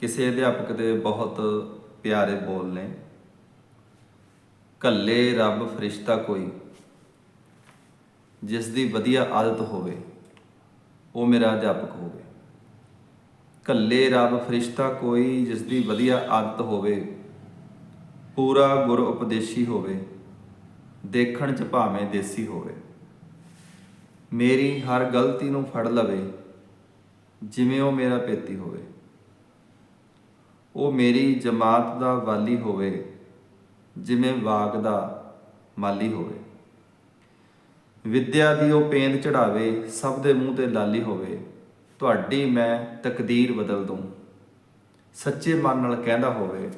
ਕਿਸੇ ਅਧਿਆਪਕ ਦੇ ਬਹੁਤ ਪਿਆਰੇ ਬੋਲ ਨੇ। ਕੱਲੇ ਰੱਬ ਫਰਿਸ਼ਤਾ ਕੋਈ, ਜਿਸ ਦੀ ਵਧੀਆ ਆਦਤ ਹੋਵੇ, ਉਹ ਮੇਰਾ ਅਧਿਆਪਕ ਹੋਵੇ। ਕੱਲੇ ਰੱਬ ਫਰਿਸ਼ਤਾ ਕੋਈ, ਜਿਸ ਦੀ ਵਧੀਆ ਆਦਤ ਹੋਵੇ, ਪੂਰਾ ਗੁਰ ਉਪਦੇਸ਼ੀ ਹੋਵੇ, ਦੇਖਣ ਚ ਭਾਵੇਂ ਦੇਸੀ ਹੋਵੇ। ਮੇਰੀ ਹਰ ਗਲਤੀ ਨੂੰ ਫੜ ਲਵੇ, ਜਿਵੇਂ ਉਹ ਮੇਰਾ ਪੇਤੀ ਹੋਵੇ। ਉਹ ਮੇਰੀ ਜਮਾਤ ਦਾ ਵਾਲੀ ਹੋਵੇ, ਜਿਵੇਂ ਬਾਗ ਦਾ ਮਾਲੀ ਹੋਵੇ। ਵਿਦਿਆ ਦੀ ਉਹ ਪੇਂਦ ਚੜਾਵੇ, ਸਭ ਦੇ ਮੂੰਹ ਤੇ ਲਾਲੀ ਹੋਵੇ, ਤੁਹਾਡੀ ਮੈਂ ਤਕਦੀਰ ਬਦਲ ਦੂੰ। ਸੱਚੇ ਮਨ ਨਾਲ ਕਹਿੰਦਾ ਹੋਵੇ,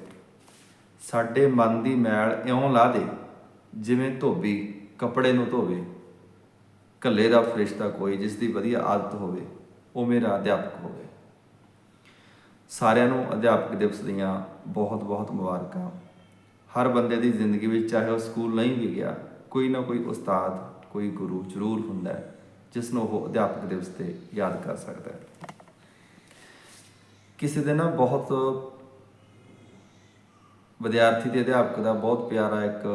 ਸਾਡੇ ਮਨ ਦੀ ਮੈਲ ਇਉਂ ਲਾ ਦੇ, ਜਿਵੇਂ ਧੋਬੀ ਕੱਪੜੇ ਨੂੰ ਧੋਵੇ। ਕੱਲੇ ਦਾ ਫਰਿਸ਼ਤਾ ਕੋਈ, ਜਿਸ ਦੀ ਵਧੀਆ ਆਦਤ ਹੋਵੇ, ਉਹ ਮੇਰਾ ਅਧਿਆਪਕ ਹੋਵੇ। ਸਾਰਿਆਂ ਨੂੰ ਅਧਿਆਪਕ ਦਿਵਸ ਦੀਆਂ ਬਹੁਤ ਬਹੁਤ ਮੁਬਾਰਕਾਂ। ਹਰ ਬੰਦੇ ਦੀ ਜ਼ਿੰਦਗੀ ਵਿੱਚ ਚਾਹੇ ਉਹ ਸਕੂਲ ਨਹੀਂ ਵੀ ਗਿਆ, ਕੋਈ ਨਾ ਕੋਈ ਉਸਤਾਦ, ਕੋਈ ਗੁਰੂ ਜ਼ਰੂਰ ਹੁੰਦਾ ਹੈ, ਜਿਸ ਨੂੰ ਉਹ ਅਧਿਆਪਕ ਦਿਵਸ ਤੇ ਯਾਦ ਕਰ ਸਕਦਾ ਹੈ। ਕਿਸੇ ਦੇ ਨਾ ਬਹੁਤ ਵਿਦਿਆਰਥੀ ਤੇ ਅਧਿਆਪਕ ਦਾ ਬਹੁਤ ਪਿਆਰਾ ਇੱਕ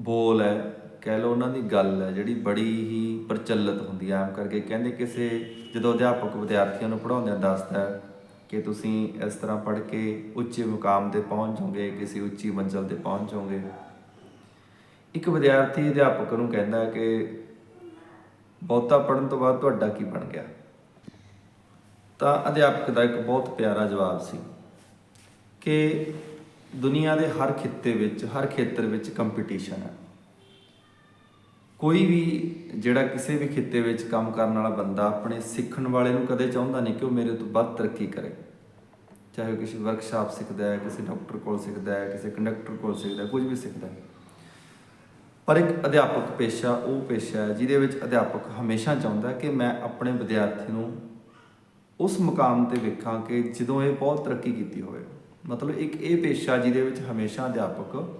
ਬੋਲ ਹੈ, ਕਹਿ ਲਓ ਉਹਨਾਂ ਦੀ ਗੱਲ ਹੈ, ਜਿਹੜੀ ਬੜੀ ਹੀ ਪ੍ਰਚਲਿਤ ਹੁੰਦੀ ਹੈ। ਆਮ ਕਰਕੇ ਕਹਿੰਦੇ ਕਿਸੇ, ਜਦੋਂ ਅਧਿਆਪਕ ਵਿਦਿਆਰਥੀਆਂ ਨੂੰ ਪੜ੍ਹਾਉਂਦਿਆਂ ਦੱਸਦਾ ਹੈ ਕਿ ਤੁਸੀਂ ਇਸ ਤਰ੍ਹਾਂ ਪੜ੍ਹ ਕੇ ਉੱਚੇ ਮੁਕਾਮ ਤੇ ਪਹੁੰਚ ਜਾਓਗੇ, ਕਿਸੇ ਉੱਚੀ ਮੰਜ਼ਲ ਤੇ ਪਹੁੰਚ ਜਾਓਗੇ। ਇੱਕ ਵਿਦਿਆਰਥੀ ਅਧਿਆਪਕ ਨੂੰ ਕਹਿੰਦਾ ਕਿ ਬਹੁਤਾ ਪੜਨ ਤੋਂ ਬਾਅਦ ਤੁਹਾਡਾ ਕੀ ਬਣ ਗਿਆ? ਤਾਂ ਅਧਿਆਪਕ ਦਾ ਇੱਕ ਬਹੁਤ ਪਿਆਰਾ ਜਵਾਬ ਸੀ ਕਿ ਦੁਨੀਆ ਦੇ ਹਰ ਖਿੱਤੇ ਵਿੱਚ, ਹਰ ਖੇਤਰ ਵਿੱਚ ਕੰਪੀਟੀਸ਼ਨ ਹੈ। ਕੋਈ ਵੀ ਜਿਹੜਾ ਕਿਸੇ ਵੀ ਖਿੱਤੇ ਵਿੱਚ ਕੰਮ ਕਰਨ ਵਾਲਾ ਬੰਦਾ ਆਪਣੇ ਸਿੱਖਣ ਵਾਲੇ ਨੂੰ ਕਦੇ ਚਾਹੁੰਦਾ ਨਹੀਂ ਕਿ ਉਹ ਮੇਰੇ ਤੋਂ ਵੱਧ ਤਰੱਕੀ ਕਰੇ। ਚਾਹੇ ਉਹ ਕਿਸੇ ਵਰਕਸ਼ਾਪ ਸਿੱਖਦਾ ਹੈ, ਕਿਸੇ ਡਾਕਟਰ ਕੋਲ ਸਿੱਖਦਾ ਹੈ, ਕਿਸੇ ਕੰਡਕਟਰ ਕੋਲ ਸਿੱਖਦਾ ਕੁਝ ਵੀ ਸਿੱਖਦਾ ਹੈ। ਪਰ ਇੱਕ ਅਧਿਆਪਕ ਪੇਸ਼ਾ ਉਹ ਪੇਸ਼ਾ ਹੈ ਜਿਹਦੇ ਵਿੱਚ ਅਧਿਆਪਕ ਹਮੇਸ਼ਾ ਚਾਹੁੰਦਾ ਕਿ ਮੈਂ ਆਪਣੇ ਵਿਦਿਆਰਥੀ ਨੂੰ ਉਸ ਮੁਕਾਮ ਤੇ ਵੇਖਾਂ ਕਿ ਜਦੋਂ ਇਹ ਬਹੁਤ ਤਰੱਕੀ ਕੀਤੀ ਹੋਵੇ। ਮਤਲਬ ਇੱਕ ਇਹ ਪੇਸ਼ਾ ਜਿਹਦੇ ਵਿੱਚ ਹਮੇਸ਼ਾ ਅਧਿਆਪਕ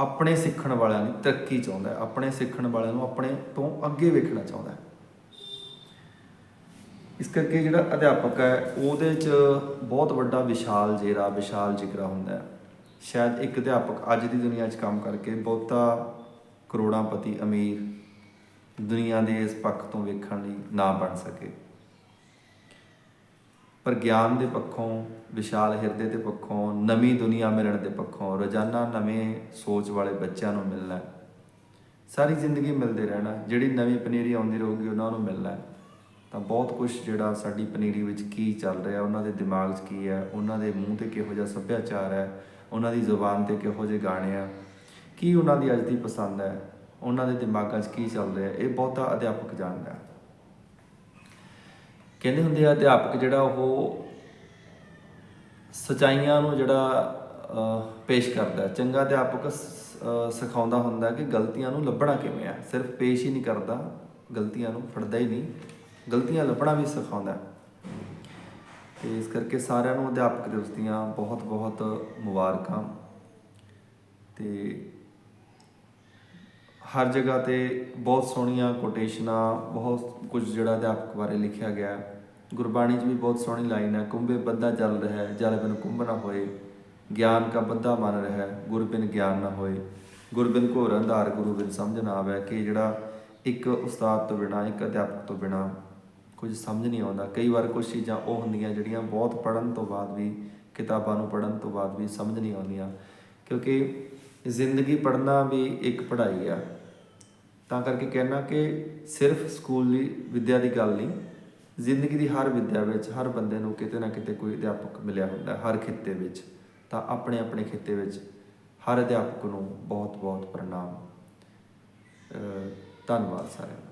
ਆਪਣੇ ਸਿੱਖਣ ਵਾਲਿਆਂ ਦੀ ਤਰੱਕੀ ਚਾਹੁੰਦਾ ਹੈ, ਆਪਣੇ ਸਿੱਖਣ ਵਾਲਿਆਂ ਨੂੰ ਆਪਣੇ ਤੋਂ ਅੱਗੇ ਵੇਖਣਾ ਚਾਹੁੰਦਾ ਹੈ। ਇਸ ਕਰਕੇ ਜਿਹੜਾ ਅਧਿਆਪਕ ਹੈ, ਉਹਦੇ 'ਚ ਬਹੁਤ ਵੱਡਾ ਵਿਸ਼ਾਲ ਜੇਰਾ, ਵਿਸ਼ਾਲ ਜਿਗਰਾ ਹੁੰਦਾ ਹੈ। ਸ਼ਾਇਦ ਇੱਕ ਅਧਿਆਪਕ ਅੱਜ ਦੀ ਦੁਨੀਆ 'ਚ ਕੰਮ ਕਰਕੇ ਬਹੁਤਾ ਕਰੋੜਾਂਪਤੀ ਅਮੀਰ ਦੁਨੀਆ ਦੇ ਇਸ ਪੱਖ ਤੋਂ ਵੇਖਣ ਲਈ ਨਾ ਬਣ ਸਕੇ। ਪਰ ਗਿਆਨ ਦੇ ਪੱਖੋਂ, ਵਿਸ਼ਾਲ ਹਿਰਦੇ ਦੇ ਪੱਖੋਂ, ਨਵੀਂ ਦੁਨੀਆ ਮਿਲਣ ਦੇ ਪੱਖੋਂ, ਰੋਜ਼ਾਨਾ ਨਵੇਂ ਸੋਚ ਵਾਲੇ ਬੱਚਿਆਂ ਨੂੰ ਮਿਲਣਾ ਸਾਰੀ ਜ਼ਿੰਦਗੀ ਮਿਲਦੇ ਰਹਿਣਾ, ਜਿਹੜੀ ਨਵੀਂ ਪਨੀਰੀ ਆਉਂਦੀ ਰਹੂਗੀ ਉਹਨਾਂ ਨੂੰ ਮਿਲਣਾ ਤਾਂ ਬਹੁਤ ਕੁਝ ਜਿਹੜਾ ਸਾਡੀ ਪਨੀਰੀ ਵਿੱਚ ਕੀ ਚੱਲ ਰਿਹਾ, ਉਹਨਾਂ ਦੇ ਦਿਮਾਗ 'ਚ ਕੀ ਹੈ, ਉਹਨਾਂ ਦੇ ਮੂੰਹ ਤੇ ਕਿਹੋ ਜਿਹਾ ਸੱਭਿਆਚਾਰ ਹੈ, ਉਹਨਾਂ ਦੀ ਜ਼ੁਬਾਨ ਤੇ ਕਿਹੋ ਜਿਹੇ ਗਾਣੇ ਆ, ਕੀ ਉਹਨਾਂ ਦੀ ਅੱਜ ਦੀ ਪਸੰਦ ਹੈ, ਉਹਨਾਂ ਦੇ ਦਿਮਾਗਾਂ 'ਚ ਕੀ ਚੱਲ ਰਿਹਾ, ਇਹ ਬਹੁਤਾ ਅਧਿਆਪਕ ਜਾਣਦਾ ਕਹਿੰਦੇ ਹੁੰਦੇ ਆ, ਅਧਿਆਪਕ ਜਿਹੜਾ ਉਹ ਸਚਾਈਆਂ ਨੂੰ ਜਿਹੜਾ ਪੇਸ਼ ਕਰਦਾ ਚੰਗਾ ਅਧਿਆਪਕ ਸਿਖਾਉਂਦਾ ਹੁੰਦਾ ਕਿ ਗਲਤੀਆਂ ਨੂੰ ਲੱਭਣਾ ਕਿਵੇਂ ਆ ਸਿਰਫ ਪੇਸ਼ ਹੀ ਨਹੀਂ ਕਰਦਾ, ਗਲਤੀਆਂ ਨੂੰ ਫੜਦਾ ਹੀ ਨਹੀਂ, ਗਲਤੀਆਂ ਲੱਭਣਾ ਵੀ ਸਿਖਾਉਂਦਾ ਹੈ। ਤੇ ਇਸ ਕਰਕੇ ਸਾਰਿਆਂ ਨੂੰ ਅਧਿਆਪਕ ਦਿਵਸ ਦੀਆਂ ਬਹੁਤ ਬਹੁਤ ਮੁਬਾਰਕਾਂ। ਤੇ ਹਰ ਜਗ੍ਹਾ ਤੇ ਬਹੁਤ ਸੋਹਣੀਆਂ ਕੋਟੇਸ਼ਨਾਂ ਬਹੁਤ ਕੁਝ ਜਿਹੜਾ ਅਧਿਆਪਕ ਬਾਰੇ ਲਿਖਿਆ ਗਿਆ ਗੁਰਬਾਣੀ 'ਚ ਵੀ ਬਹੁਤ ਸੋਹਣੀ ਲਾਈਨ ਹੈ, ਕੁੰਭੇ ਬੱਧਾ ਜਲ ਰਿਹਾ ਹੈ ਜਲ ਬਿਨ ਕੁੰਭ ਨਾ ਹੋਏ। ਗਿਆਨ ਕਾ ਬੱਧਾ ਮਨ ਰਿਹਾ ਹੈ ਗੁਰ ਬਿਨ ਗਿਆਨ ਨਾ ਹੋਏ। ਗੁਰ ਬਿਨ ਘੋਰ ਅੰਧਾਰ, ਗੁਰੂ ਬਿਨ ਸਮਝ ਨਾ ਆਵੇ। ਕਿ ਜਿਹੜਾ ਇੱਕ ਉਸਤਾਦ ਤੋਂ ਬਿਨਾ, ਇੱਕ ਅਧਿਆਪਕ ਤੋਂ ਬਿਨਾ ਕੁਝ ਸਮਝ ਨਹੀਂ ਆਉਂਦਾ। ਕਈ ਵਾਰ ਕੁਝ ਚੀਜ਼ਾਂ ਉਹ ਹੁੰਦੀਆਂ ਜਿਹੜੀਆਂ ਬਹੁਤ ਪੜਨ ਤੋਂ ਬਾਅਦ ਵੀ, ਕਿਤਾਬਾਂ ਨੂੰ ਪੜਨ ਤੋਂ ਬਾਅਦ ਵੀ ਸਮਝ ਨਹੀਂ ਆਉਂਦੀਆਂ। ਕਿਉਂਕਿ ਜ਼ਿੰਦਗੀ ਪੜਨਾ ਵੀ ਇੱਕ ਪੜ੍ਹਾਈ ਆ। ਤਾਂ ਕਰਕੇ ਕਹਿਣਾ ਕਿ ਸਿਰਫ ਸਕੂਲੀ ਵਿੱਦਿਆ ਦੀ ਗੱਲ ਨਹੀਂ, ਜ਼ਿੰਦਗੀ ਦੀ ਹਰ ਵਿੱਦਿਆ ਵਿੱਚ ਹਰ ਬੰਦੇ ਨੂੰ ਕਿਤੇ ਨਾ ਕਿਤੇ ਕੋਈ ਅਧਿਆਪਕ ਮਿਲਿਆ ਹੁੰਦਾ ਹਰ ਖਿੱਤੇ ਵਿੱਚ। ਤਾਂ ਆਪਣੇ ਆਪਣੇ ਖਿੱਤੇ ਵਿੱਚ ਹਰ ਅਧਿਆਪਕ ਨੂੰ ਬਹੁਤ ਬਹੁਤ ਪ੍ਰਣਾਮ ਧੰਨਵਾਦ ਸਾਰਿਆਂ ਦਾ।